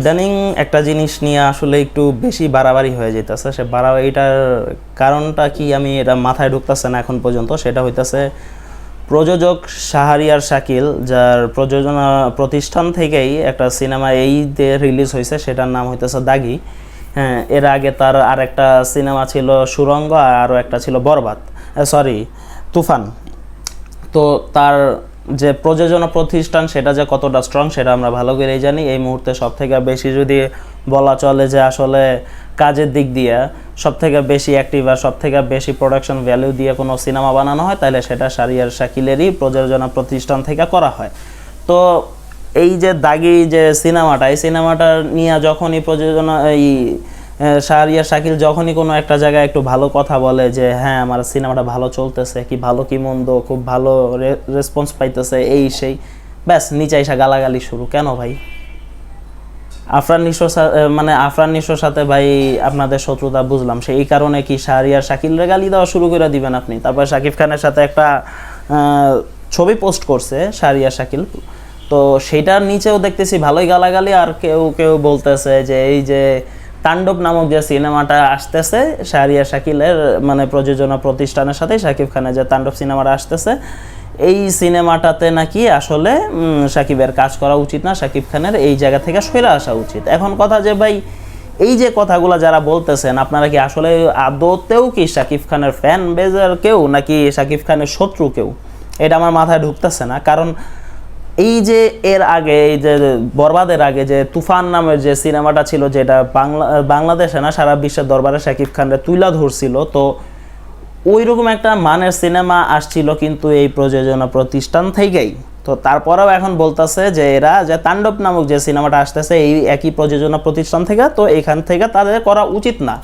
ইদানিং একটা জিনিস নিয়ে আসলে একটু বেশি বাড়াবাড়ি হয়ে যেতেছে সে বাড়াবাড়িটার কারণটা কি আমি এটা মাথায় ঢুকতেছে না এখন পর্যন্ত? সেটা হইতেছে প্রযোজক শাহরিয়ার শাকিল, যার প্রযোজনা প্রতিষ্ঠান থেকেই একটা সিনেমা এই যে রিলিজ হয়েছে সেটার নাম হইতেছে দাগি। হ্যাঁ এর আগে তার আর একটা সিনেমা ছিল সুরঙ্গ আর আরও একটা ছিল বরবাদ সরি তুফান। তো তার যে প্রযোজনা প্রতিষ্ঠান, সেটা যে কতটা স্ট্রং সেটা আমরা ভালো করেই জানি। এই মুহূর্তে সব থেকে বেশি যদি বলা চলে যে আসলে কাজের দিক দিয়ে সব থেকে বেশি অ্যাক্টিভ আর সব থেকে বেশি প্রোডাকশন ভ্যালু দিয়ে কোনো সিনেমা বানানো হয়, তাহলে সেটা সারিয়ার শাকিলেরই প্রযোজনা প্রতিষ্ঠান থেকে করা হয়। তো এই যে দাগি যে সিনেমাটা এই সিনেমাটা নিয়ে যখনই প্রযোজনা, এই আহ, শাহরিয়ার শাকিল যখনই কোনো একটা জায়গায় একটু ভালো কথা বলে যে হ্যাঁ আমার সিনেমাটা ভালো চলতেছে কি ভালো কি মন্দ খুব ভালো রেসপন্স পাইতেছে এই সেই। ব্যাস নিচে এসে গালাগালি শুরু। কেন ভাই? আফরান নিশোর মানে আফরান নিশোর সাথে ভাই আপনাদের শত্রুতা বুঝলাম। সেই কারণে কি শাহরিয়ার শাকিলরে গালি দেওয়া শুরু করে দিবেন আপনি? তারপর শাকিব খানের সাথে একটা ছবি পোস্ট করছে শাহরিয়ার শাকিল। তো সেইটার নিচেও দেখতেছি ভালোই গালাগালি আর কেউ কেউ বলতেছে যে এই যে তাণ্ডব নামক যে সিনেমাটা আসতেছে শাহরিয়ার শাকিলের মানে প্রযোজনা প্রতিষ্ঠানের সাথে শাকিব খানের যে তাণ্ডব সিনেমাটা আসতেছে, এই সিনেমাটাতে নাকি আসলে সাকিবের কাজ করা উচিত না, শাকিব খানের এই জায়গা থেকে সরে আসা উচিত। এখন কথা যে ভাই, এই যে কথাগুলো যারা বলতেছেন, আপনারা কি আসলে আদতেও কি শাকিব খানের ফ্যান বেজার কেউ, নাকি শাকিব খানের শত্রু কেউ? এটা আমার মাথায় ঢুকতেছে না। কারণ এই যে এর আগে, এই যে বরবাদের আগে যে তুফান নামের যে সিনেমাটা ছিল, যেটা বাংলা, বাংলাদেশে না, সারা বিশ্বের দরবারে শাকিব খানরে তুইলা ধরছিল, তো ওই রকম একটা মানের সিনেমা আসছিল কিন্তু এই প্রযোজনা প্রতিষ্ঠান থেকেই। তো তারপরেও এখন বলতেছে যে এরা, যে তাণ্ডব নামক যে সিনেমাটা আসতেছে, এই একই প্রযোজনা প্রতিষ্ঠান থেকে, তো এখান থেকে তাদের করা উচিত না।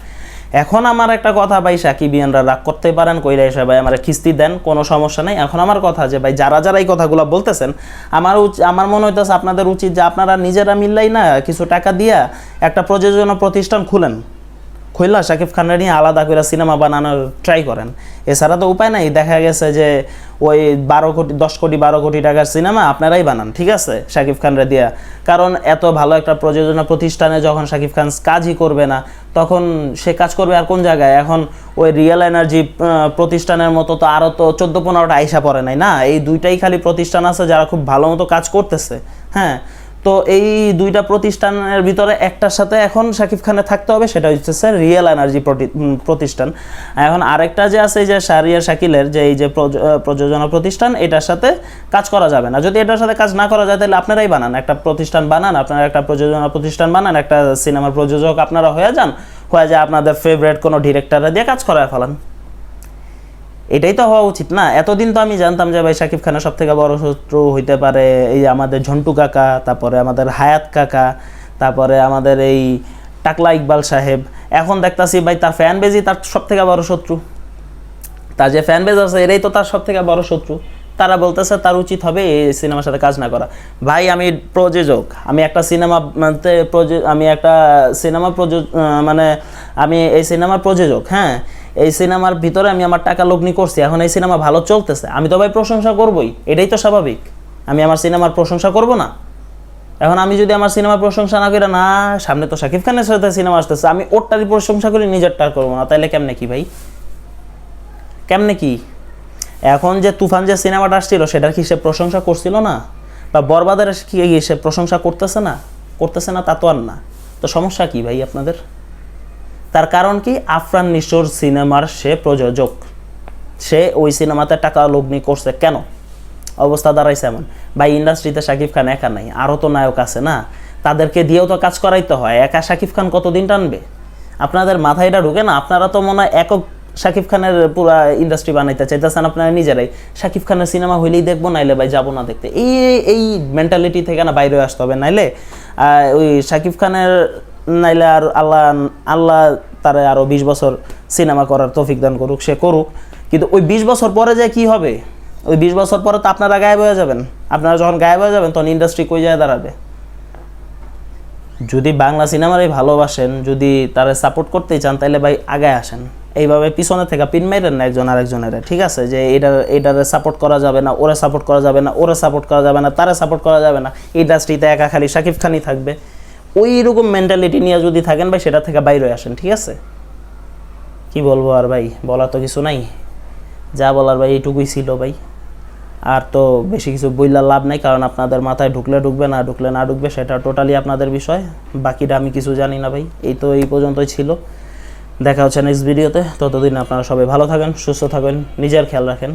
এখন আমার একটা কথা ভাই, সাকিবিয়ানরা রাগ করতে পারেন, কইরা এসে ভাই আমার কিস্তি দেন, কোনো সমস্যা নেই। এখন আমার কথা যে ভাই, যারা যারা এই কথাগুলো বলতেছেন, আমার আমার মনে হইতেছে আপনাদের উচিত যে আপনারা নিজেরা মিললাই না কিছু টাকা দিয়া একটা প্রযোজনা প্রতিষ্ঠান খুলেন। খুললা শাকিব খানের নিয়ে আলাদা করে সিনেমা বানানোর ট্রাই করেন। এছাড়া তো উপায় নাই, দেখা গেছে যে ওই বারো কোটি, দশ কোটি, বারো কোটি টাকার সিনেমা আপনারাই বানান, ঠিক আছে, শাকিব খানরে দিয়া। কারণ এত ভালো একটা প্রযোজনা প্রতিষ্ঠানে যখন শাকিব খান কাজই করবে না, তখন সে কাজ করবে আর কোন জায়গায়? এখন ওই রিয়েল এনার্জি প্রতিষ্ঠানের মতো তো আরও তো চোদ্দ পনেরোটা আইসা পড়ে নাই, না? এই দুইটাই খালি প্রতিষ্ঠান আছে যারা খুব ভালো মতো কাজ করতেছে হ্যাঁ? তো এই দুইটা প্রতিষ্ঠানের ভিতরে একটার সাথে এখন শাকিব খানের থাকতে হবে, সেটা হচ্ছে স্যার রিয়েল এনার্জি প্রতিষ্ঠান। এখন আরেকটা যে আছে যে শারিয়া শাকিলের যে এই যে প্রযোজনা প্রতিষ্ঠান, এটার সাথে কাজ করা যাবে না। যদি এটার সাথে কাজ না করা যায়, তাহলে আপনারাই বানান। একটা প্রতিষ্ঠান বানান, আপনারা একটা প্রযোজনা প্রতিষ্ঠান বানান, একটা সিনেমার প্রযোজক আপনারা হয়ে যান, হয়ে যায় আপনাদের ফেভারিট কোনো ডিরেক্টররা দিয়ে কাজ করায় ফেলান। এটাই তো হওয়া উচিত না। এতদিন তো আমি জানতাম যে ভাই শাকিব খানের সব থেকে বড় শত্রু হইতে পারে এই আমাদের ঝন্টু কাকা, তারপরে আমাদের হায়াত কাকা, তারপরে আমাদের এই টাকলা ইকবাল সাহেব। এখন দেখতাছি ভাই তার ফ্যান বেজই তার সব থেকে বড় শত্রু। তার যে ফ্যান বেজ আছে, এরাই তো তার সব থেকে বড় শত্রু। তারা বলতেছে তার উচিত হবে এই সিনেমার সাথে কাজ না করা। ভাই আমি প্রযোজক, আমি একটা সিনেমা মানে আমি একটা সিনেমা প্রযোজ মানে আমি এই সিনেমার প্রযোজক হ্যাঁ? এই সিনেমার ভিতরে আমি আমার টাকা লগ্নি করছি, এখন এই সিনেমা ভালো চলতেছে। আমি তো ভাই প্রশংসা করবই, এটাই তো স্বাভাবিক। আমি আমার সিনেমার প্রশংসা করব না। এখন আমি যদি আমার সিনেমার প্রশংসা না করি, না, সামনে তো শাকিব খানের সাথে সিনেমা আসতেছে, আমি ওরটারই প্রশংসা করি, নিজেরটার করব না। তাইলে কেমনে কি ভাই? কেমনে কি? এখন যে তুফান যে সিনেমাটা আসছিল, সেটার কি সে প্রশংসা করছিল না? বা বরবাদের কি সে প্রশংসা করতেছে না? করতেছে না তা তো আর না। তো সমস্যা কি ভাই আপনাদের? তার কারণ কি? আফরান নিশোর সিনেমার সে প্রযোজক। সে ওই সিনেমাতে টাকা লগ্নি করছে কেন? অবস্থা দাঁড়াইছে এমন। ভাই, ইন্ডাস্ট্রিতে শাকিব খান একা নাই, আরও তো নায়ক আছে না? তাদেরকে দিয়েও তো কাজ করাইতে হয়, একা শাকিব খান কতদিন টানবে? আপনাদের মাথায় এটা ঢুকে না? আপনারা তো মনে হয় একক শাকিব খানের পুরা ইন্ডাস্ট্রি বানাইতে চাইতেছেন আপনারা নিজেরাই। শাকিব খানের সিনেমা হইলেই দেখব, নাইলে ভাই যাব না দেখতে। এই এই মেন্টালিটি থেকে না বাইরে আসতে হবে। নাইলে ওই শাকিব খানের নাইলে আর আল্লাহ আল্লাহ তারে আরও বিশ বছর সিনেমা করার তৌফিক দান করুক, সে করুক। কিন্তু ওই বিশ বছর পরে যে কি হবে? ওই বিশ বছর পরে তো আপনারা গায়েব হয়ে যাবেন। আপনারা যখন গায়েব হয়ে যাবেন, তখন ইন্ডাস্ট্রি কই যায় দাঁড়াবে? যদি বাংলা সিনেমারই ভালোবাসেন, যদি তারা সাপোর্ট করতেই চান তাহলে ভাই আগায় আসেন। এইভাবে পিছনে থেকে পিন মেরেন না একজন আরেকজনের, ঠিক আছে? যে এটা এটারে সাপোর্ট করা যাবে না, ওরা সাপোর্ট করা যাবে না, ওরে সাপোর্ট করা যাবে না, তারা সাপোর্ট করা যাবে না। ইন্ডাস্ট্রিতে একা খালি শাকিব খানই থাকবে। ওই রকম মেন্টালিটি নিয়ে যদি থাকেন ভাই, সেটা থেকে বাইরে আসেন, ঠিক আছে? কি বলব আর ভাই, বলার তো কিছু নাই। যা বলার ভাই, এইটুকুই ছিল ভাই। আর তো বেশি কিছু বইলা লাভ নাই, কারণ আপনাদের মাথায় ঢুকলে ঢুকবে, না ঢুকলে না ঢুকবে, সেটা টোটালি আপনাদের বিষয়। বাকিটা আমি কিছু জানি না ভাই, এই তো এই পর্যন্তই ছিল। দেখা হচ্ছে নেক্সট ভিডিওতে ততদিন আপনারা সবাই ভালো থাকেন, সুস্থ থাকেন, নিজের খেয়াল রাখেন।